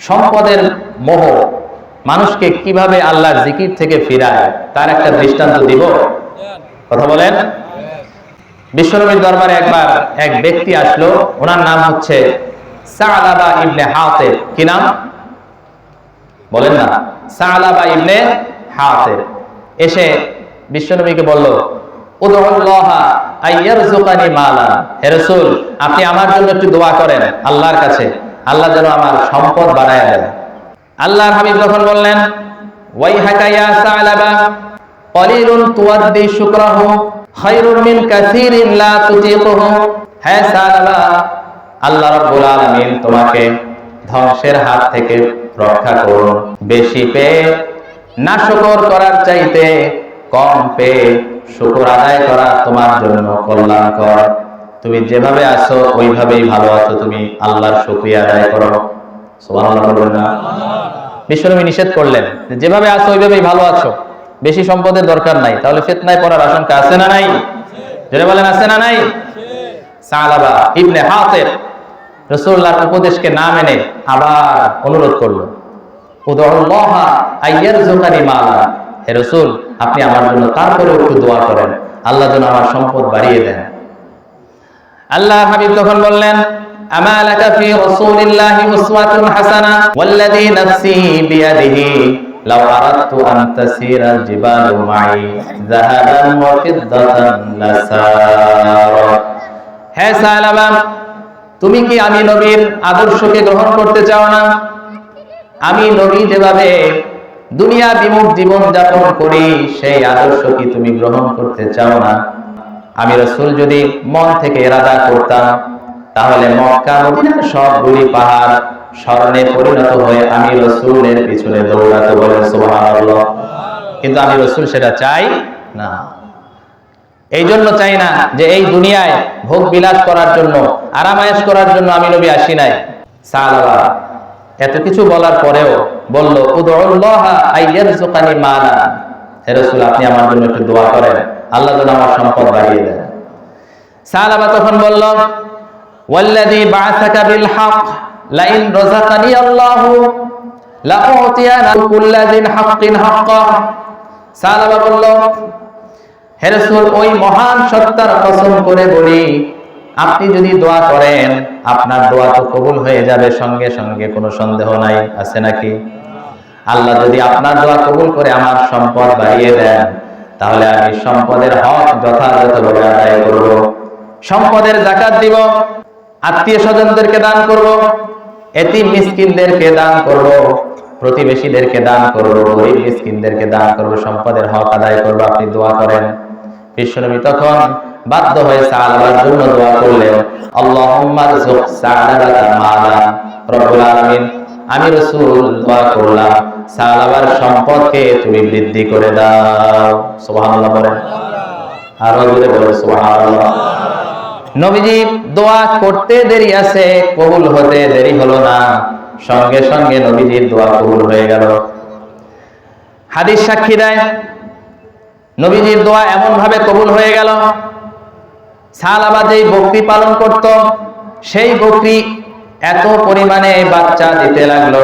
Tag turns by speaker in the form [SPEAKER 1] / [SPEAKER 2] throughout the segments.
[SPEAKER 1] সম্পদের মোহ। মানুষকে কীভাবে আল্লাহর জিকির থেকে ফিরায়, তার একটা দৃষ্টান্ত দিব? কথা বলেন? বিশ্বনবীর দরবারে একবার এক ব্যক্তি আসলো, ওনার নাম হচ্ছে সালাবা ইবনে হাতের। কি নাম? বলেন না। সালাবা ইবনে হাতের। এসে বিশ্বনবীকে বলল আপনি আমার জন্য একটু দোয়া করেন আল্লাহর কাছে। আল্লাহ যেন আমার সম্পদ বাড়ায় দেন। আল্লাহর হাবিব তখন বললেন, ওয়াইহাকা ইয়া সালাবা মিন সালাবা, আল্লাহ রাব্বুল আলামিন তোমাকে ধ্বংসের হাত থেকে রক্ষা করুন। বেশি পেয়ে নাশকর করার চাইতে কম পেয়ে শুকর আদায় করা তোমার জন্য কল্যাণকর। তুমি যেভাবে আছো, ওইভাবেই ভালো আছো, তুমি আল্লাহর শুকরিয়া আদায় করো। নিষেধ করলেন যেভাবে আছো, ওইভাবেই ভালো আছো। বেশি সম্পদের দরকার নাই। তাহলে পড়ার আশঙ্কা আছে না নাই? বলেন, আছে না নাই? উপদেশকে না মেনে আবার অনুরোধ করল। রাসূল, আপনি আমার জন্য তারপরে একটু দোয়া করেন। আল্লাহ যেন আমার সম্পদ বাড়িয়ে দেন। আল্লাহ হাবিব তখন বললেন, আমা ফি রাসূলিল্লাহি উসওয়াতুন হাসানা? ওয়াল্লাযী নাফসি বিয়াদিহি তুমি কি আমি নবীর আদর্শকে গ্রহণ করতে চাও না? আমি নবী যেভাবে দুনিয়া বিমুখ জীবন যাপন করি, সেই আদর্শ কি তুমি গ্রহণ করতে চাও না? আমি রসুল যদি মন থেকে এরাদা করতাম, তাহলে মক্কা, মদিনার সবগুলি পাহাড় স্মরণে পরিণত হয়ে আমি রসুলের পিছনে দৌড়াতে বলেন সুবহানাল্লাহ। কিন্তু আমি রসুল সেটা চাই না। এই জন্য চাই না যে এই দুনিয়ায় ভোগ বিলাস করার জন্য, আরামায়েশ করার জন্য আমি নবী আসি নাই। সালাবা এত কিছু বলার পরেও বলল উদুল্লাহা আইয়ারযুকানি মালা হে রাসূল, আপনি আমার জন্য একটু দোয়া করেন। আল্লাহ যেন আমার সম্পদ বাড়িয়ে দেন। সালাবা তখন বলল, ওয়াল্লাযী বা'আসাকা বিল হক লাইন রাযাকানি আল্লাহু লাউতিয়ানা কুল্লা যিন হাক্কিন হাক্কা। সালাবা বলল, হে রাসূল, ওই মহান সত্তার কসম করে বলি, আপনি যদি দোয়া করেন, আপনার দোয়া তো কবুল হয়ে যাবে, সঙ্গে সঙ্গে কোনো সন্দেহ নাই, আছে নাকি? আল্লাহ যদি আপনার দোয়া কবুল করে আমার সম্পদ বাড়িয়ে দেন তাহলে আমি সম্পদের হক যথাযথভাবে আদায় করব। সম্পদের জাকাত দিব, আত্মীয় স্বজনদেরকে দান করব, এতিম মিসকিনদেরকে দান করব, প্রতিবেশীদেরকে দান করব, গরিব মিসকিনদেরকে দান করব, সম্পদের হক আদায় করব, আপনি দোয়া করেন। বিশ্বনবী তখন বাধ্য হয়ে সালাবার জন্য দোয়া করলেন, আল্লাহুম্মা রযুক সালাবাতা মালা, রব্বুল আলামিন, আমি রাসূল দোয়া করলাম সালাবার সম্পদকে তুমি বৃদ্ধি করে দাও। সুবহানাল্লাহ বলেন। আরও জোরে বলে সুবহানাল্লাহ। নবীজি দোয়া করতে দেরি আছে, কবুল হতে দেরি হলো না। সঙ্গে সঙ্গে নবীজির দোয়া কবুল হয়ে গেল। হাদিস সাক্ষী দেয়, নবীজির দোয়া এমন ভাবে কবুল হয়ে গেল, সালাবা যেই বকরি পালন করত, সেই বকরি এত পরিমাণে বাচ্চা দিতে লাগল।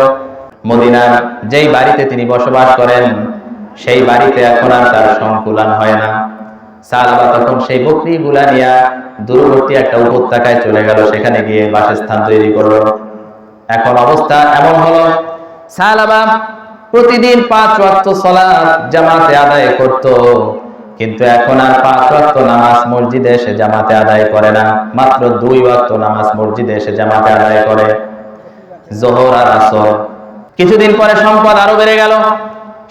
[SPEAKER 1] মদিনার যেই বাড়িতে তিনি বসবাস করেন, সেই বাড়িতে এখন আর তার সংকুলান হয় না। সালাবা তখন সেই বকরি গুলা নিয়ে দূরবর্তী একটা উপত্যকায় চলে গেল, সেখানে গিয়ে বাসস্থান তৈরি করল। এখন অবস্থা এমন হলো, সালাবা প্রতিদিন পাঁচ ওয়াক্ত সালাত জামাতে আদায় করত, কিন্তু এখন আর পাঁচ ওয়াক্ত নামাজ মসজিদে এসে জামাতে আদায় করে না, মাত্র দুই ওয়াক্ত নামাজ মসজিদে এসে জামাতে আদায় করে। জোহর আর আসর। কিছুদিন পরে সম্পদ আরও বেড়ে গেল,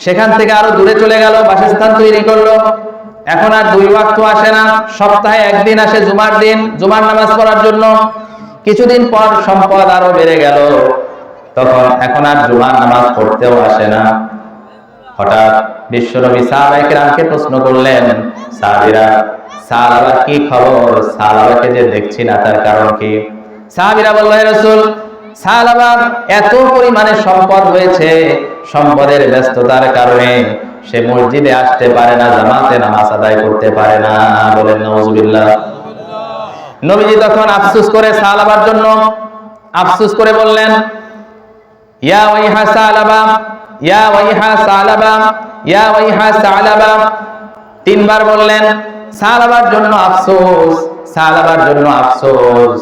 [SPEAKER 1] সেখান থেকে আরও দূরে চলে গেল, বাসস্থান তৈরি করল। এখন আর দুই ওয়াক্ত আসে না, সপ্তাহে একদিন আসে জুমার দিন, জুমার নামাজ পড়ার জন্য। কিছুদিন পর সম্পদ আরও বেড়ে গেল, তখন এখন আর জুমার নামাজ পড়তেও আসে না। হঠাৎ বিশ্বনবী সাহাবাইকে রামকে প্রশ্ন করলেন, সাহাবিরা সাহাবার কি খবর? সাহাবাকে যে দেখছি না তার কারণ কি? সাহাবিরা বলল রাসূল সাহাবার এত পরিমাণে সম্পদ হয়েছে সম্পদের ব্যস্ততার কারণে সে মসজিদে আসতে পারে না, জামাতে নামাজ আদায় করতে পারে না, বলেন নওয়াজুবিল্লাহ নবীজি তখন আফসোস করে সাহাবার জন্য, আফসোস করে বললেন, ইয়া ওয়াইহা সালাবা, ইয়া ওয়াইহা সালাবা, ইয়া ওয়াইহা সালাবা। তিনবার বললেন, সালাবার জন্য আফসোস, সালাবার জন্য আফসোস।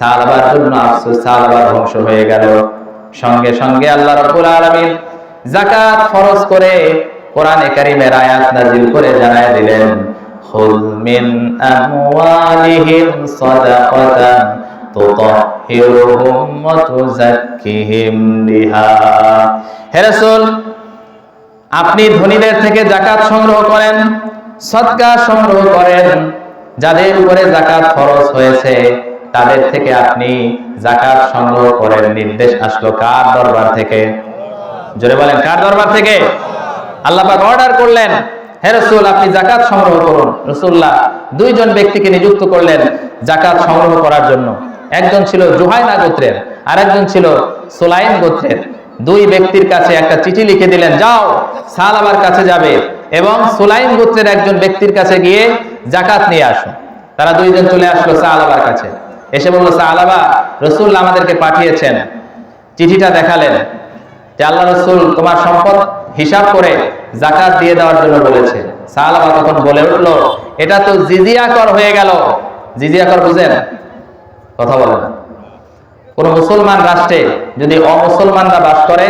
[SPEAKER 1] সালাবার জন্য আফসোস সালাবার ধ্বংস হয়ে গেল। সঙ্গে সঙ্গে আল্লাহ রাব্বুল আলামিন যাকাত ফরজ করে কোরআনে কারীমের আয়াত নাযিল করে জানায় দিলেন খুল মিন আমওয়ালিহিম সাদাকাতান তুতাহহিরুহুম ওয়া তুযাক্কিহিম বিহা। হে রাসূল, আপনি ধনীদের থেকে জাকাত সংগ্রহ করেন, সদকা সংগ্রহ করেন, যাদের উপরে জাকাত খরচ হয়েছে। তাদের থেকে আপনি জাকাত সংগ্রহ করেন, নির্দেশ আসলো কার দরবার থেকে? জোরে বলেন, কার দরবার থেকে? আল্লাপাক অর্ডার করলেন, হে রসুল, আপনি জাকাত সংগ্রহ করুন। রসুল্লাহ দুইজন ব্যক্তিকে নিযুক্ত করলেন জাকাত সংগ্রহ করার জন্য। একজন ছিল জুহাইনা গোত্রের আর একজন ছিল সোলাইম গোত্রের। দুই ব্যক্তির কাছে একটা চিঠি লিখে দিলেন, যাও সালাবার কাছে যাবে। এবং সোলাইম গোত্রের একজন ব্যক্তির কাছে গিয়ে জাকাত নিয়ে আসো তারা দুইজন চলে আসলো সালাবার কাছে। এসে বলল সালাবা রসুল আমাদেরকে পাঠিয়েছেন। চিঠিটা দেখালেন। যে আল্লাহ রসুল তোমার সম্পদ হিসাব করে জাকাত দিয়ে দেওয়ার জন্য বলেছে। সালাবা তখন বলে উঠল, এটা তো জিজিয়া কর হয়ে গেল। জিজিয়া কর বুঝেন? কথা বলেন কোন মুসলমান রাষ্ট্রে যদি অমুসলমানরা বাস করে,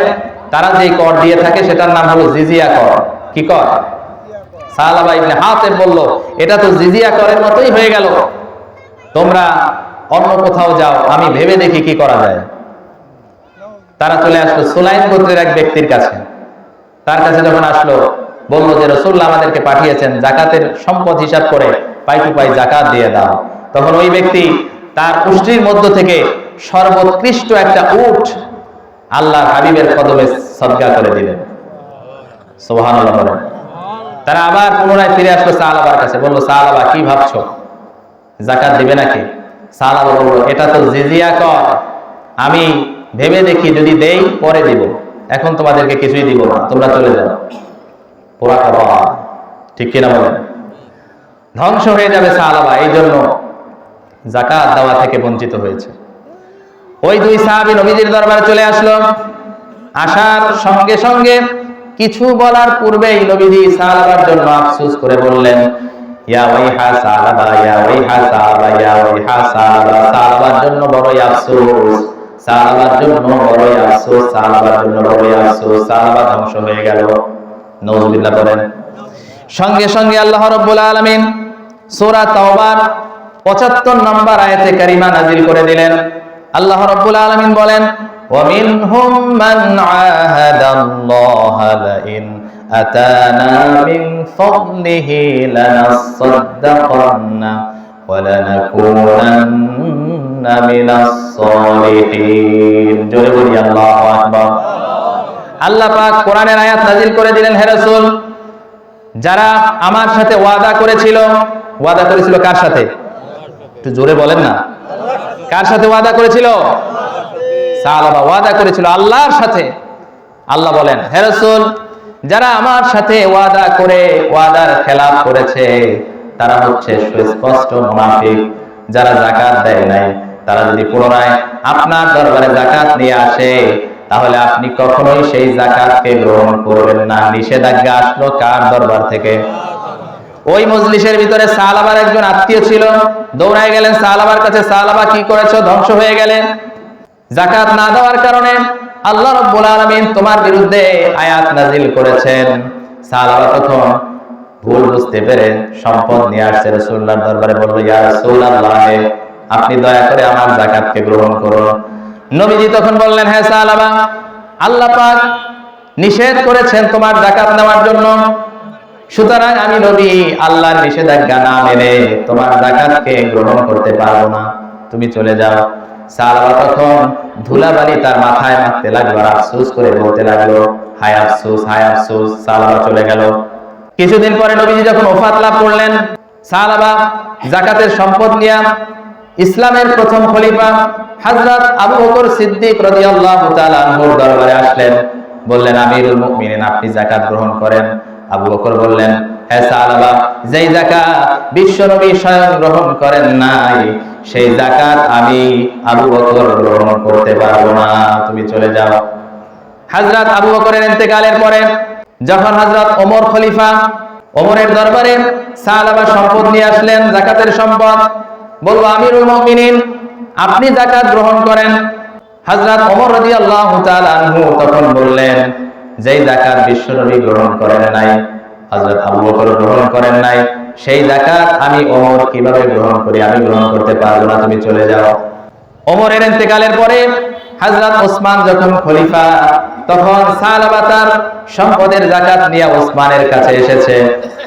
[SPEAKER 1] তারা যে কর দিয়ে থাকে, সেটার নাম হলো জিজিয়া কর। কি কর? সাহাবা ইবনে হাতেম বলল, এটা তো জিজিয়া করের মতোই হয়ে গেল। তোমরা অন্য কোথাও যাও, আমি ভেবে দেখি কি করা যায়। তারা চলে আসলো, সুলাইম গোত্রের এক ব্যক্তির কাছে। তার কাছে যখন আসলো, বলল যে রসুল্লাহ আমাদেরকে পাঠিয়েছেন, জাকাতের সম্পদ হিসাব করে পাই টু পাই জাকাত দিয়ে দাও। তখন ওই ব্যক্তি তার পুষ্টির মধ্য থেকে সর্বোৎকৃষ্ট একটা উঠ আল্লাহ হাবিবের কদমে সদকা করে দিলেন। সোহান তারা আবার পুনরায় ফিরে আসলো সাহালাবার কাছে, বলল সাহালাবা কি ভাবছ? জাকাত দিবে নাকি? সাহালাবা বলল, এটা তো জিজিয়া কর। আমি ভেবে দেখি যদি দেই, পরে দিব। এখন তোমাদেরকে কিছুই দিব না, তোমরা চলে যাও। পোড়া খাবা ঠিক কিনা বলেন? ধ্বংস হয়ে যাবে সাহালাবা এই জন্য জাকাত দেওয়া থেকে বঞ্চিত হয়েছে। ওই দুই সাহাবী নবীজির দরবারে চলে আসলো। আসার সঙ্গে সঙ্গে কিছু বলার পূর্বেই নবীজি সালাবার জন্য আফসুস করে বললেন ইয়া ওয়াইহা সালাবা ইয়া ওয়াইহা সালাবা ইয়া ওয়াইহা সালাবা সালাবার জন্য বড়ই আফসোস সালাবার জন্য বড়ই আফসোস সালাবার জন্য বড়ই আফসোস সালাবা ধ্বংস হয়ে গেল নওজুবিল্লাহ বলেন সঙ্গে সঙ্গে আল্লাহ রাব্বুল আলামিন সূরা তাওবার 75 নম্বর আয়াতে কারিমা নাজিল করে দিলেন আল্লাহ রাব্বুল আলামিন বলেন ومنهم من عاهد الله لئن أتانا من فضله لنصدقن ولنكونن من الصالحين জোরে বলি আল্লাহু আকবার আল্লাহ পাক কোরআনের আয়াত নাজিল করে দিলেন হে রাসূল যারা আমার সাথে ওয়াদা করেছিল ওয়াদা করেছিল কার সাথে একটু জোরে বলেন না কার সাথে ওয়াদা করেছিল সাহাবা ওয়াদা করেছিল আল্লাহর সাথে আল্লাহ বলেন হে রাসূল যারা আমার সাথে ওয়াদা করে, ওয়াদার খেলাফ করেছে, তারা হচ্ছে সুস্পষ্ট মুনাফিক। যারা জাকাত দেয় নাই, তারা যদি পুনরায় আপনার দরবারে জাকাত নিয়ে আসে, তাহলে আপনি কখনোই সেই জাকাতকে গ্রহণ করবেন না। নিষেধাজ্ঞা আসলো কার দরবার থেকে? ওই মজলিসের ভিতরে সালাবার একজন আত্মীয় ছিল। দৌড়ায় গেলেন সালাবার কাছে সালাবা কি করেছ? ধ্বংস হয়ে গেলেন। জাকাত না দেওয়ার কারণে আল্লাহ রব্বুল আলামিন তোমার বিরুদ্ধে আয়াত নাজিল করেছেন। সালাবা তখন ভুল বুঝতে পেরে সম্পদ নিয়ে আসছে রাসূলুল্লাহর দরবারে বলল, ইয়া রাসূলুল্লাহ, আপনি দয়া করে আমার জাকাতকে গ্রহণ করুন। নবীজি তখন বললেন হ্যাঁ সালাবা আল্লাহ পাক নিষেধ করেছেন তোমার জাকাত নেওয়ার জন্য। সুতরাং আমি নবী আল্লাহর নিষেধাজ্ঞা না মেনে তোমার জাকাতকে গ্রহণ করতে পারব না। তুমি চলে যাও। তখন ধুলাবালি তার মাথায় মারতে লাগল, আর আফসোস করে বলতে লাগল, হায় আফসোস হায় আফসোস চলে গেল। কিছুদিন পরে নবীজি যখন ওফাত লাভ করলেন জাকাতের সম্পদ নিয়ে ইসলামের প্রথম খলিফা হযরত আবু বকর সিদ্দিক রাদিয়াল্লাহু তাআলা আনহুর দরবারে আসলেন। বললেন, আমিরুল মুমিনিন, আপনি জাকাত গ্রহণ করেন? আবু বকর বললেন যেই জাকাত বিশ্বনবী স্বয়ং গ্রহণ করেন নাই, সেই জাকাত আমি আবু বকর গ্রহণ করতে পারব না। তুমি চলে যাও। হাজরাত আবু বকরের পরে, যখন হযরত ওমর খলিফা ওমরের দরবারে সাহাবা সম্পদ নিয়ে আসলেন জাকাতের সম্পদ বলব আমিরুল আপনি জাকাত গ্রহণ করেন? হযরত ওমর রাদিয়াল্লাহু তাআলা আনহু তখন বললেন, যেই জাকাত বিশ্বনবী গ্রহণ করেন নাই হযরত আবু বকর গ্রহণ করেন নাই। সেই জাকাত আমি ওমর কীভাবে গ্রহণ করি, আমি গ্রহণ করতে পারব না, তুমি চলে যাও। ওমরের ইন্তেকালের পরে হযরত ওসমান যখন খলিফা, তখন সালাবা তার সম্পদের জাকাত নিয়ে ওসমানের কাছে এসেছে।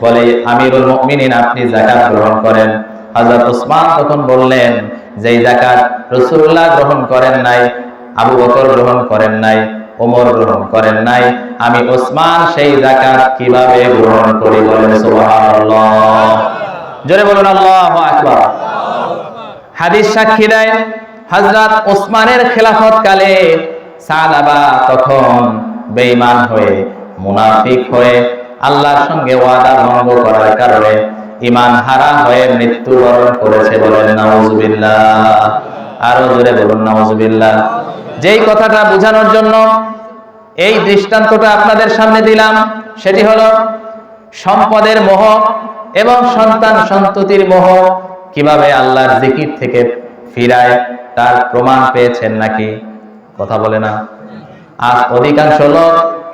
[SPEAKER 1] বলে, আমিরুল মুমিনিন, আপনি জাকাত গ্রহণ করেন। হযরত ওসমান তখন বললেন, যেই জাকাত রাসূলুল্লাহ গ্রহণ করেন নাই, আবু বকর গ্রহণ করেন নাই ওমর গ্রহণ করেন নাই। আমি ওসমান সেই জাকাত কীভাবে গ্রহণ করি বলেন জোরে বলুন, আল্লাহু আকবার। হাদিস সাক্ষী দেয়, হযরত ওসমানের খেলাফত কালে সালাবা তখন বেঈমান হয়ে, মুনাফিক হয়ে আল্লাহর সঙ্গে ওয়াদা ভঙ্গ করার কারণে ঈমান হারা হয়ে মৃত্যুবরণ করেছে বলেন, নাউজুবিল্লাহ। আরও জোরে বলুন, নাউজুবিল্লাহ। যেই কথাটা বোঝানোর জন্য এই দৃষ্টান্তটা আপনাদের সামনে দিলাম, সেটি হলো সম্পদের মোহ এবং সন্তান সন্ততির মোহ। কীভাবে আল্লাহর জিকির থেকে ফিরায় তার প্রমাণ পেয়েছেন নাকি? কথা বলে না। আজ অধিকাংশ লোক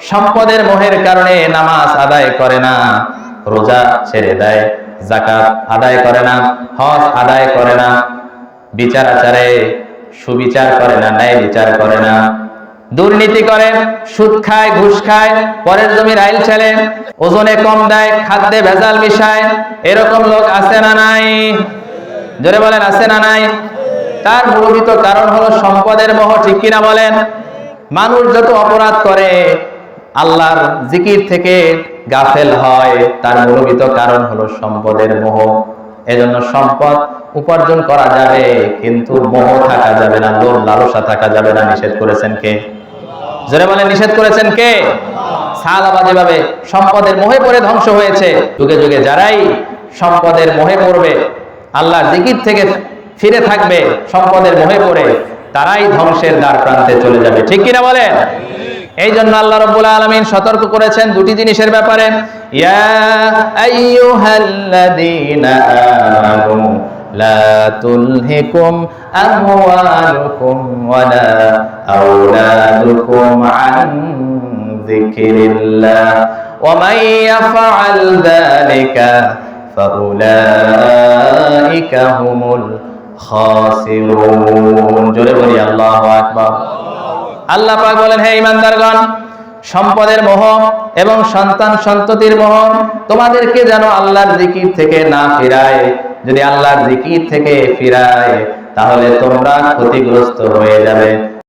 [SPEAKER 1] সম্পদের মোহের কারণে নামাজ আদায় করে না, রোজা ছেড়ে দেয় জাকাত আদায় করে না, হজ আদায় করে না বিচার আচারে সুবিচার করে না, ন্যায় বিচার করে না। দুর্নীতি করে, সুদ খায়, ঘুষ খায়, পরের জমির আইল ছেলে ওজনে কম দেয়, খাদ্যে ভেজাল মিশায়, এরকম লোক আছে না নাই? জোরে বলেন, আছে না নাই? তার মূলভূত কারণ হলো সম্পদের মোহ, ঠিক কিনা বলেন? মানুষ যত অপরাধ করে, আল্লাহর জিকির থেকে গাফেল হয়, তার মূলভূত কারণ হলো সম্পদের মোহ। এজন্য সম্পদ উপার্জন করা যাবে, কিন্তু মোহ থাকা যাবে না, লোভ লালসা থাকা যাবে না। নিষেধ করেছেন কে? জোরে বলে নিষেধ করেছেন কে? সম্পদের মোহে পড়ে ধ্বংস হয়েছে, যুগে যুগে যারাই সম্পদের মোহে পড়বে, আল্লাহর জিকির থেকে ফিরে থাকবে, সম্পদের মোহে পড়ে, তারাই ধ্বংসের দ্বার প্রান্তে চলে যাবে। ঠিক কিনা বলেন? এই জন্য আল্লাহ রব্বুল আলমিন সতর্ক করেছেন দুটি জিনিসের ব্যাপারে। লা তুলহিকুম আমওয়ালুকুম ওয়ালা আওলাদুকুম আন যিকরিল্লাহ। ওয়া মান ইয়াফআল যালিকা ফাউলাইকা হুমুল খাসিরুন। জোরে বলি, আল্লাহু আকবার। আল্লাহ পাক বলেন, হে ইমানদারগণ, সম্পদের মোহ এবং সন্তান সন্ততির মোহ তোমাদেরকে যেন আল্লাহর জিকির থেকে না ফিরায়। যদি আল্লাহর জিকির থেকে ফিরায়, তাহলে তোমরা ক্ষতিগ্রস্ত হয়ে যাবে।